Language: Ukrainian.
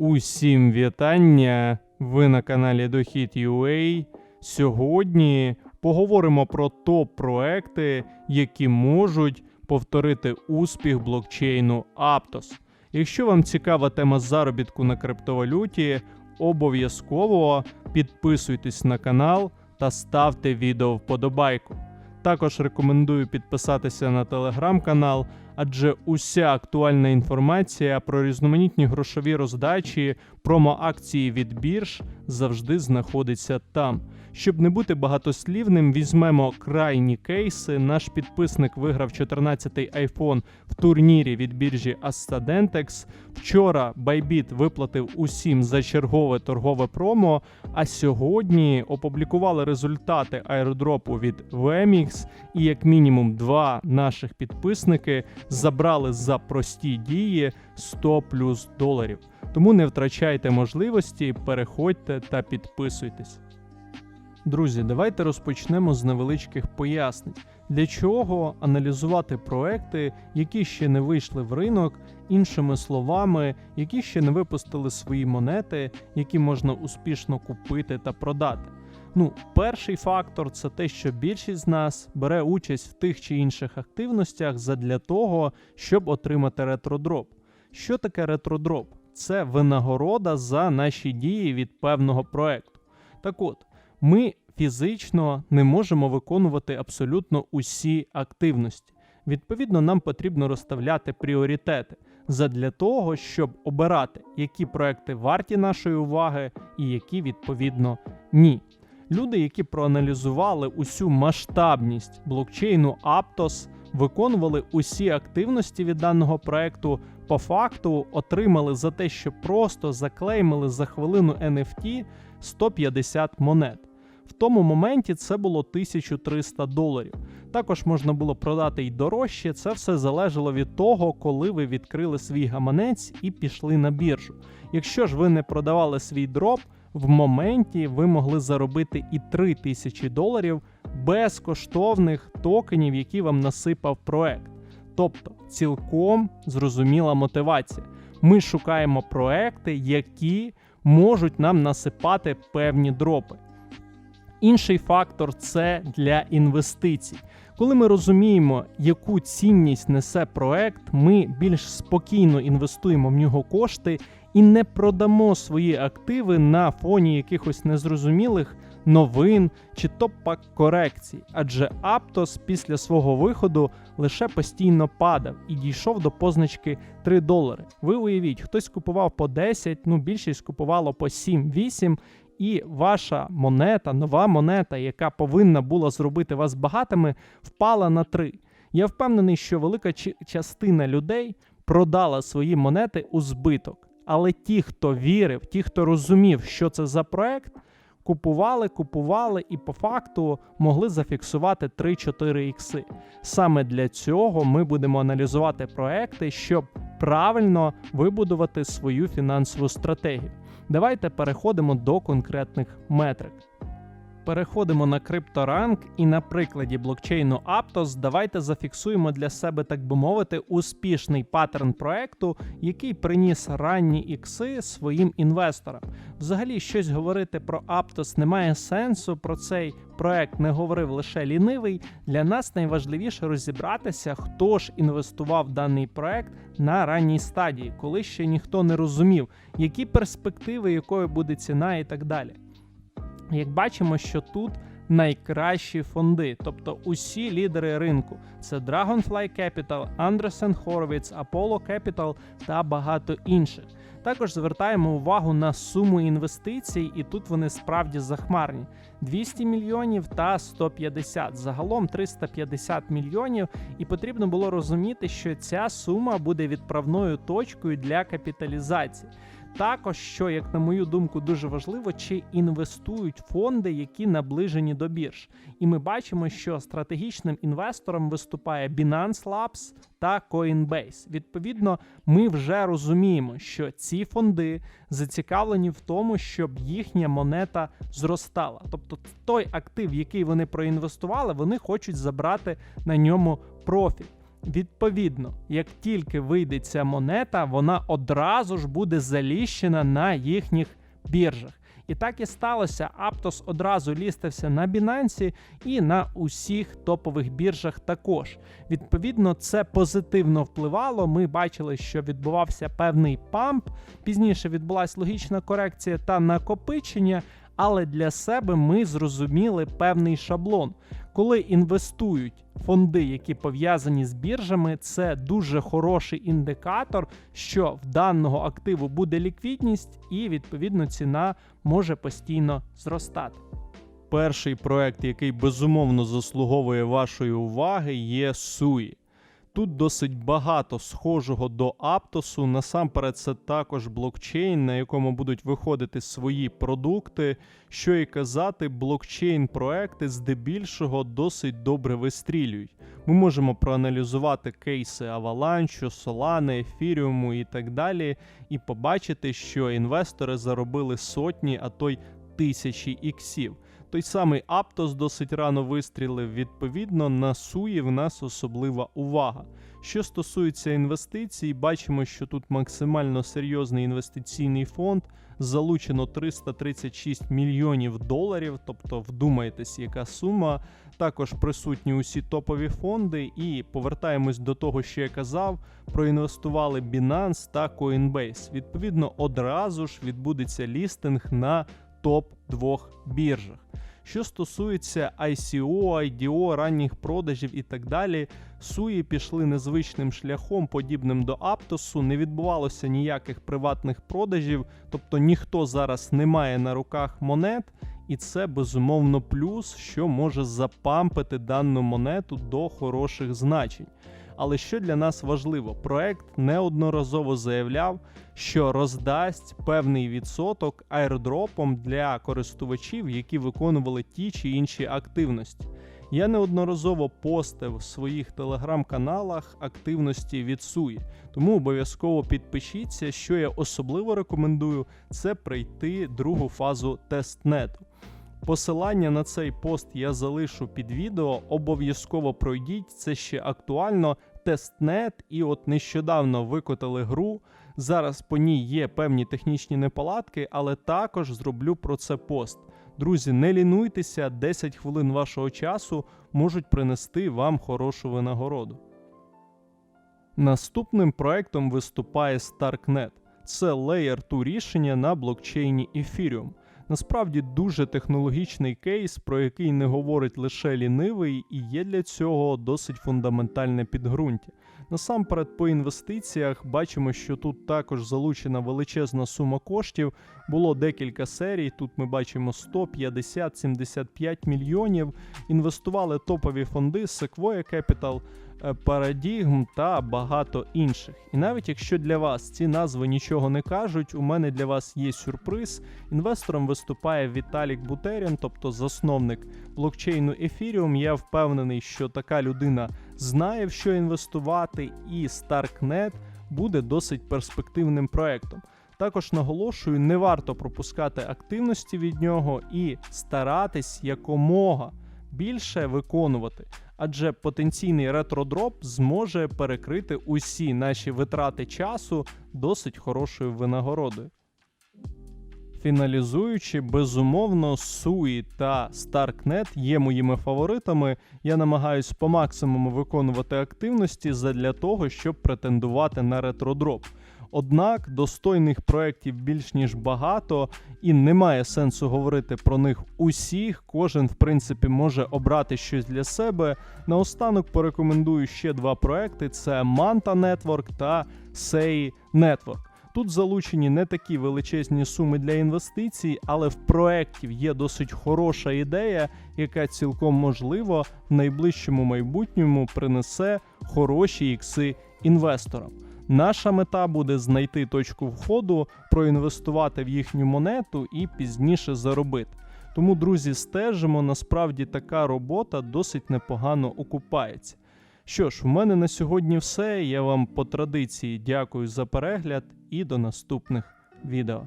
Усім вітання! Ви на каналі Дохід.ua. Сьогодні поговоримо про топ-проекти, які можуть повторити успіх блокчейну Aptos. Якщо вам цікава тема заробітку на криптовалюті, обов'язково підписуйтесь на канал та ставте відео вподобайку. Також рекомендую підписатися на телеграм-канал, адже уся актуальна інформація про різноманітні грошові роздачі, промо-акції від бірж завжди знаходиться там. Щоб не бути багатослівним, візьмемо крайні кейси. Наш підписник виграв 14-й iPhone в турнірі від біржі Astadentex. Вчора Bybit виплатив усім за чергове торгове промо. А сьогодні опублікували результати аеродропу від VMX, і як мінімум два наших підписники забрали за прості дії 100 плюс доларів. Тому не втрачайте можливості, переходьте та підписуйтесь. Друзі, давайте розпочнемо з невеличких пояснень, для чого аналізувати проекти, які ще не вийшли в ринок, іншими словами, які ще не випустили свої монети, які можна успішно купити та продати. Ну, перший фактор це те, що більшість з нас бере участь в тих чи інших активностях задля того, щоб отримати ретродроп. Що таке ретродроп? Це винагорода за наші дії від певного проекту. Так от, ми фізично не можемо виконувати абсолютно усі активності. Відповідно, нам потрібно розставляти пріоритети задля того, щоб обирати, які проекти варті нашої уваги і які відповідно ні. Люди, які проаналізували усю масштабність блокчейну Aptos, виконували усі активності від даного проекту, по факту отримали за те, що просто заклеймили за хвилину NFT 150 монет. В тому моменті це було 1300 доларів. Також можна було продати й дорожче. Це все залежало від того, коли ви відкрили свій гаманець і пішли на біржу. Якщо ж ви не продавали свій дроп, в моменті ви могли заробити і 3000 доларів безкоштовних токенів, які вам насипав проект. Тобто цілком зрозуміла мотивація. Ми шукаємо проекти, які можуть нам насипати певні дропи. Інший фактор це для інвестицій. Коли ми розуміємо, яку цінність несе проект, ми більш спокійно інвестуємо в нього кошти і не продамо свої активи на фоні якихось незрозумілих новин чи топ-пак корекцій. Адже Aptos після свого виходу лише постійно падав і дійшов до позначки 3 долари. Ви уявіть, хтось купував по 10, ну більшість купувало по 7-8. І ваша монета, нова монета, яка повинна була зробити вас багатими, впала на 3. Я впевнений, що велика частина людей продала свої монети у збиток. Але ті, хто вірив, ті, хто розумів, що це за проект, купували, купували і по факту могли зафіксувати 3-4 ікси. Саме для цього ми будемо аналізувати проекти, щоб правильно вибудувати свою фінансову стратегію. Давайте переходимо до конкретних метрик. Переходимо на крипторанк і на прикладі блокчейну Aptos давайте зафіксуємо для себе, так би мовити, успішний паттерн проекту, який приніс ранні ікси своїм інвесторам. Взагалі, щось говорити про Aptos немає сенсу. Про цей проект не говорив лише лінивий. Для нас найважливіше розібратися, хто ж інвестував в даний проект на ранній стадії, коли ще ніхто не розумів, які перспективи, якою буде ціна і так далі. Як бачимо, що тут найкращі фонди, тобто усі лідери ринку: це Dragonfly Capital, Andreessen Horowitz, Apollo Capital та багато інших. Також звертаємо увагу на суму інвестицій, і тут вони справді захмарні: 200 мільйонів та 150. Загалом 350 мільйонів. І потрібно було розуміти, що ця сума буде відправною точкою для капіталізації. Також, що, як на мою думку, дуже важливо, чи інвестують фонди, які наближені до бірж. І ми бачимо, що стратегічним інвестором виступає Binance Labs та Coinbase. Відповідно, ми вже розуміємо, що ці фонди зацікавлені в тому, щоб їхня монета зростала. Тобто той актив, який вони проінвестували, вони хочуть забрати на ньому профіль. Відповідно, як тільки вийде ця монета, вона одразу ж буде заліщена на їхніх біржах. І так і сталося. Aptos одразу лістився на Binance і на усіх топових біржах також. Відповідно, це позитивно впливало. Ми бачили, що відбувався певний памп. Пізніше відбулася логічна корекція та накопичення. Але для себе ми зрозуміли певний шаблон. Коли інвестують фонди, які пов'язані з біржами, це дуже хороший індикатор, що в даного активу буде ліквідність, і відповідно ціна може постійно зростати. Перший проект, який безумовно заслуговує вашої уваги, є SUI. Тут досить багато схожого до Аптосу. Насамперед, це також блокчейн, на якому будуть виходити свої продукти. Що і казати, блокчейн-проекти здебільшого досить добре вистрілюють. Ми можемо проаналізувати кейси Avalanche, Solana, Ethereum і так далі, і побачити, що інвестори заробили сотні, а то й тисячі іксів. Той самий Aptos досить рано вистрілив. Відповідно, на суї в нас особлива увага. Що стосується інвестицій, бачимо, що тут максимально серйозний інвестиційний фонд. Залучено 336 мільйонів доларів, тобто вдумайтесь, яка сума. Також присутні усі топові фонди. І повертаємось до того, що я казав. Проінвестували Binance та Coinbase. Відповідно, одразу ж відбудеться лістинг на топ двох біржах. Що стосується ICO, IDO, ранніх продажів і так далі, суї пішли незвичним шляхом, подібним до Аптосу. Не відбувалося ніяких приватних продажів, тобто ніхто зараз не має на руках монет, і це безумовно плюс, що може запампити дану монету до хороших значень. Але що для нас важливо, проект неодноразово заявляв, що роздасть певний відсоток аірдропом для користувачів, які виконували ті чи інші активності. Я неодноразово постив в своїх телеграм-каналах активності від Суї, тому обов'язково підпишіться. Що я особливо рекомендую, це пройти другу фазу тестнету. Посилання на цей пост я залишу під відео. Обов'язково пройдіть, це ще актуально. Тестнет, і от нещодавно викотали гру. Зараз по ній є певні технічні неполадки, але також зроблю про це пост. Друзі, не лінуйтеся, 10 хвилин вашого часу можуть принести вам хорошу винагороду. Наступним проектом виступає StarkNet. Це Layer 2 рішення на блокчейні Ethereum. Насправді дуже технологічний кейс, про який не говорить лише лінивий, і є для цього досить фундаментальне підґрунтя. Насамперед, по інвестиціях бачимо, що тут також залучена величезна сума коштів. Було декілька серій. Тут ми бачимо 100, 50, 75 мільйонів. Інвестували топові фонди Sequoia Capital, Paradigm та багато інших. І навіть якщо для вас ці назви нічого не кажуть, у мене для вас є сюрприз. Інвестором виступає Віталік Бутерін, тобто засновник блокчейну Ethereum. Я впевнений, що така людина знає, в що інвестувати, і StarkNet буде досить перспективним проектом. Також наголошую, не варто пропускати активності від нього і старатись якомога більше виконувати, адже потенційний ретродроп зможе перекрити усі наші витрати часу досить хорошою винагородою. Фіналізуючи, безумовно, SUI та StarkNet є моїми фаворитами. Я намагаюсь по максимуму виконувати активності задля того, щоб претендувати на ретродроп. Однак достойних проєктів більш ніж багато, і немає сенсу говорити про них усіх. Кожен, в принципі, може обрати щось для себе. Наостанок порекомендую ще два проекти: це Manta Network та Sei Network. Тут залучені не такі величезні суми для інвестицій, але в проєктів є досить хороша ідея, яка цілком можливо в найближчому майбутньому принесе хороші ікси інвесторам. Наша мета буде знайти точку входу, проінвестувати в їхню монету і пізніше заробити. Тому, друзі, стежимо, насправді така робота досить непогано окупається. Що ж, у мене на сьогодні все. Я вам по традиції дякую за перегляд і до наступних відео.